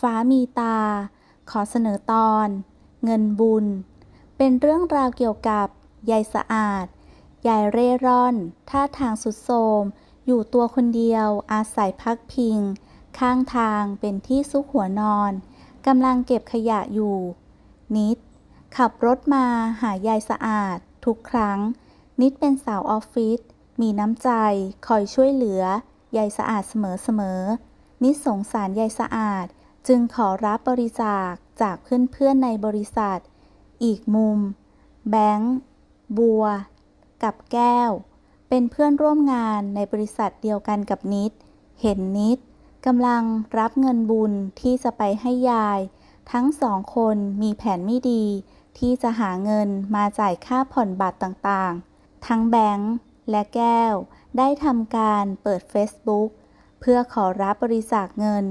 ฟ้ามีตา ขอเสนอตอน เงินบุญ เป็นเรื่องราวเกี่ยวกับ ยายสะอาด ยายเร่ร่อน ท่าทางสุดโทมอยู่ตัวคนเดียว อาศัยพักพิง ข้างทางเป็นที่ซุกหัวนอน กำลังเก็บขยะอยู่ นิด ขับรถมาหายายสะอาด ทุกครั้ง นิดเป็นสาวออฟฟิศ มีน้ำใจ คอยช่วยเหลือ ยายสะอาดเสมอๆนิดสงสารยายสะอาด จึงขอรับบริจาคจากเพื่อนๆในบริษัท อีกมุม แบงค์บัว กับแก้ว เป็นเพื่อนร่วมงานในบริษัทเดียวกันกับนิด เห็นนิดกำลังรับเงินบุญที่จะไปให้ยาย ทั้งสองคนมีแผนไม่ดี ที่จะหาเงินมาจ่ายค่าผ่อนบัตรต่างๆ ทั้งแบงค์และแก้วได้ทำการเปิด Facebook เพื่อขอรับบริจาคเงิน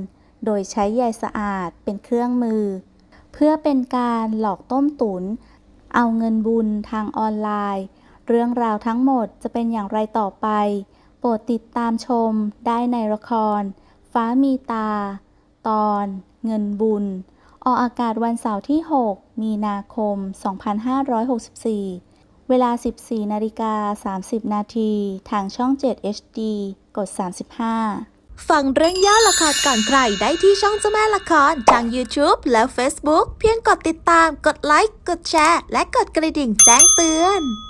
โดยใช้ยายสะอาดเป็นเครื่องมือ เพื่อเป็นการหลอกต้มตุน เอาเงินบุญทางออนไลน์ เรื่องราวทั้งหมดจะเป็นอย่างไรต่อไป โปรดติดตามชมได้ในละคร ฟ้ามีตา ตอน เงินบุญ ออกอากาศวันเสาร์ที่ 6 มีนาคม 2564 เวลา 14นาฬิกา30 นาที ทางช่อง 7 HD กด 35 ฟังเรื่องย่อละครก่อนใครได้ที่ช่องเจ้าแม่ละครทาง YouTube และ Facebook เพียงกดติดตาม กดไลค์ กดแชร์ และกดกระดิ่งแจ้งเตือน